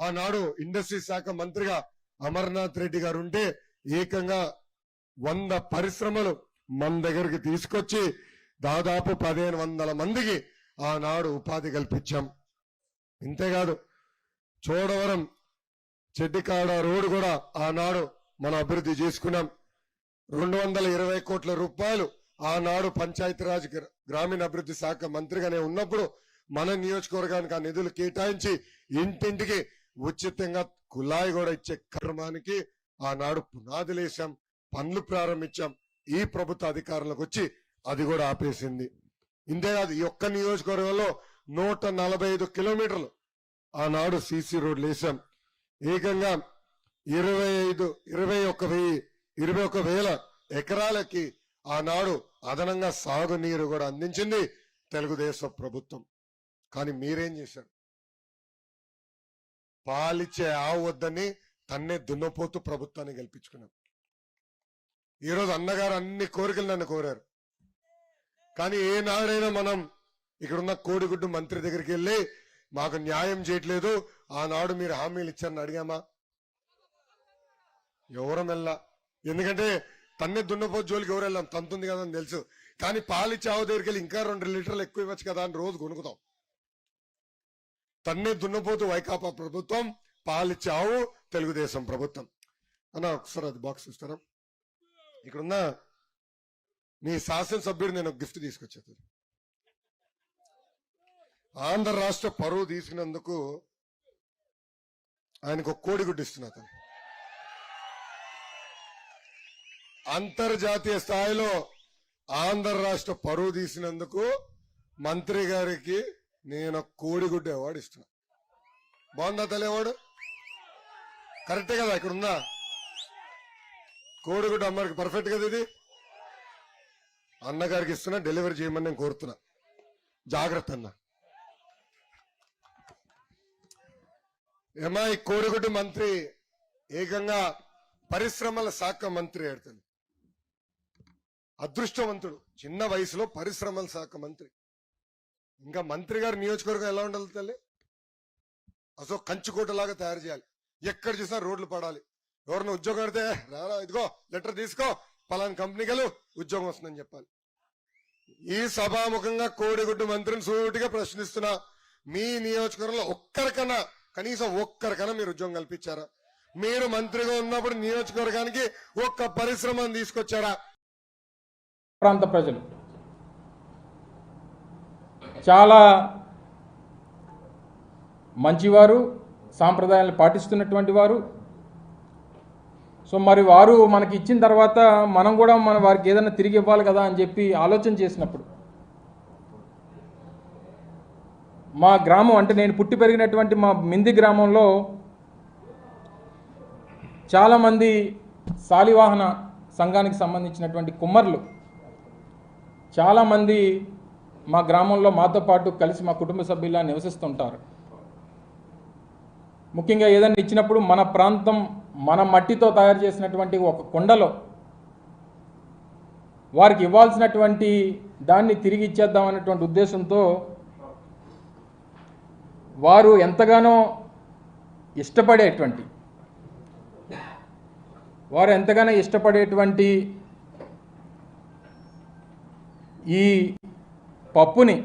ఆనాడు ఇండస్ట్రీ శాఖ మంత్రిగా అమర్నాథ్ రెడ్డి గారు ఉంటే ఏకంగా వంద పరిశ్రమలు మన దగ్గరికి తీసుకొచ్చి దాదాపు పదిహేను వందల మందికి ఆనాడు ఉపాధి కల్పించాం. ఇంతేకాదు చోడవరం చెడ్డికాడ రోడ్డు కూడా ఆనాడు మనం అభివృద్ధి చేసుకున్నాం. రెండు వందల ఇరవై కోట్ల రూపాయలు ఆనాడు పంచాయతీరాజ్ గ్ర- గ్రామీణ అభివృద్ధి శాఖ మంత్రిగానే ఉన్నప్పుడు మన నియోజకవర్గానికి ఆ నిధులు కేటాయించి ఇంటింటికి ఉచితంగా కులాయి కూడా ఇచ్చే కర్మానికి ఆనాడు పునాదులేశాం పనులు ప్రారంభించాం. ఈ ప్రభుత్వ అధికారులకు వచ్చి అది కూడా ఆపేసింది. ఇంతేకాదు ఈ ఒక్క నియోజకవర్గంలో నూట నలభై ఐదు కిలోమీటర్లు ఆనాడు సీసీ రోడ్లు వేసాం ఏకంగా ఇరవై ఐదు ఇరవై ఒక వెయ్యి ఇరవై ఒక వేల ఎకరాలకి ఆనాడు అదనంగా సాగునీరు కూడా అందించింది తెలుగుదేశం ప్రభుత్వం. కానీ మీరేం చేశారు? పాలిచ్చే ఆవు వద్దని తన్నే దున్నపోతూ ప్రభుత్వాన్ని గెలిపించుకున్నాం. ఈరోజు అన్నగారు అన్ని కోరికలు నన్ను కోరారు. కానీ ఏనాడైనా మనం ఇక్కడున్న కోడిగుడ్డు మంత్రి దగ్గరికి వెళ్ళి మాకు న్యాయం చేయట్లేదు ఆనాడు మీరు హామీలు ఇచ్చారని అడిగామా? ఎవరం వెళ్ళా ఎందుకంటే తన్నే దున్నపో జోలికి ఎవరు వెళ్ళాం? తంతుంది కదా అని తెలుసు. కానీ పాలిచ్చే ఆవు దగ్గరికి వెళ్ళి ఇంకా రెండు లీటర్లు ఎక్కువ ఇవ్వచ్చు కదా అని రోజు కొనుక్కుతాం తన్నే దున్నపోతూ వైకాపా ప్రభుత్వం పాలిచావు తెలుగుదేశం ప్రభుత్వం. అన్న ఒకసారి అది బాక్స్ ఇస్తారా ఇక్కడున్న మీ శాసనసభ్యుడు నేను గిఫ్ట్ తీసుకొచ్చేది ఆంధ్ర రాష్ట్ర పరువు తీసుకున్నందుకు ఆయనకు ఒక కోడిగుడ్డు ఇస్తున్నా అతను. అంతర్జాతీయ స్థాయిలో ఆంధ్ర రాష్ట్ర పరువు తీసినందుకు మంత్రి గారికి నేను కోడిగుడ్డ కోడిగుడ్డు అవార్డు బాగుందా తల్లి అవార్డు కరెక్టే కదా ఇక్కడ ఉందా కోడిగుడ్డు అమ్మకి పర్ఫెక్ట్ కదా ఇది? అన్నగారికి ఇస్తున్నా డెలివరీ చేయమని నేను కోరుతున్నా. జాగ్రత్త అన్న. ఏమా ఈ కోడిగుడ్డు మంత్రి ఏకంగా పరిశ్రమల శాఖ మంత్రి అడుతుంది అదృష్టవంతుడు చిన్న వయసులో పరిశ్రమల శాఖ మంత్రి. ఇంకా మంత్రి గారి నియోజకవర్గం ఎలా ఉండాలి తల్లి? అసో కంచుకోటలాగా తయారు చేయాలి. ఎక్కడ చూసినా రోడ్లు పడాలి. ఎవరిని ఉద్యోగం అడితే రారా ఇదిగో లెటర్ తీసుకో పలానా కంపెనీకి ఉద్యోగం వస్తుందని చెప్పాలి. ఈ సభాముఖంగా కోడిగుడ్డు మంత్రిని సూటిగా ప్రశ్నిస్తున్నా మీ నియోజకవర్గంలో ఒక్కరికన్నా కనీసం ఒక్కరికన్నా మీరు ఉద్యోగం కల్పించారా? మీరు మంత్రిగా ఉన్నప్పుడు నియోజకవర్గానికి ఒక్క పరిశ్రమను తీసుకొచ్చారా? ప్రాంత ప్రజలు. చాలా మంచివారు సాంప్రదాయాలను పాటిస్తున్నటువంటి వారు. సో మరి వారు మనకి ఇచ్చిన తర్వాత మనం కూడా మన వారికి ఏదైనా తిరిగి ఇవ్వాలి కదా అని చెప్పి ఆలోచన చేసినప్పుడు మా గ్రామం అంటే నేను పుట్టి పెరిగినటువంటి మా మింది గ్రామంలో చాలామంది శాలివాహన సంఘానికి సంబంధించినటువంటి కుమ్మర్లు చాలామంది మా గ్రామంలో మాతో పాటు కలిసి మా కుటుంబ సభ్యులా నివసిస్తుంటారు. ముఖ్యంగా ఏదైనా ఇచ్చినప్పుడు మన ప్రాంతం మన మట్టితో తయారు చేసినటువంటి ఒక కొండలో వారికి ఇవ్వాల్సినటువంటి దాన్ని తిరిగి ఇచ్చేద్దామనేటువంటి ఉద్దేశంతో వారు ఎంతగానో ఇష్టపడేటువంటి వారు ఎంతగానో ఇష్టపడేటువంటి ఈ పప్పుని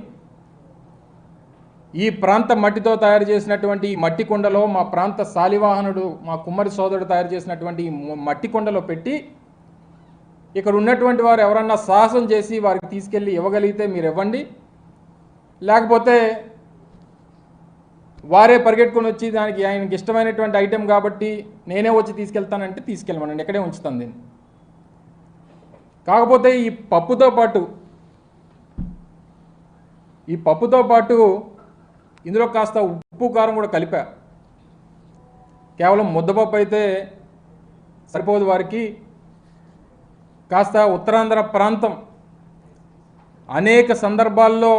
ఈ ప్రాంత మట్టితో తయారు చేసినటువంటి ఈ మట్టి కుండలో మా ప్రాంత శాలివాహనుడు మా కుమ్మరి సోదరుడు తయారు చేసినటువంటి ఈ మట్టి కుండలో పెట్టి ఇక్కడ ఉన్నటువంటి వారు ఎవరన్నా సాహసం చేసి వారికి తీసుకెళ్ళి ఇవ్వగలిగితే మీరు ఇవ్వండి లేకపోతే వారే పరిగెట్టుకొని వచ్చి దానికి ఆయనకి ఇష్టమైనటువంటి ఐటెం కాబట్టి నేనే వచ్చి తీసుకెళ్తానంటే తీసుకెళ్ళమనండి ఎక్కడే ఉంచుతాను దీన్ని కాకపోతే ఈ పప్పుతో పాటు ఈ పప్పుతో పాటు ఇందులో కాస్త ఉప్పు కారం కూడా కలిపా. కేవలం ముద్దపప్పు అయితే సరిపోదు వారికి. కాస్త ఉత్తరాంధ్ర ప్రాంతం అనేక సందర్భాల్లో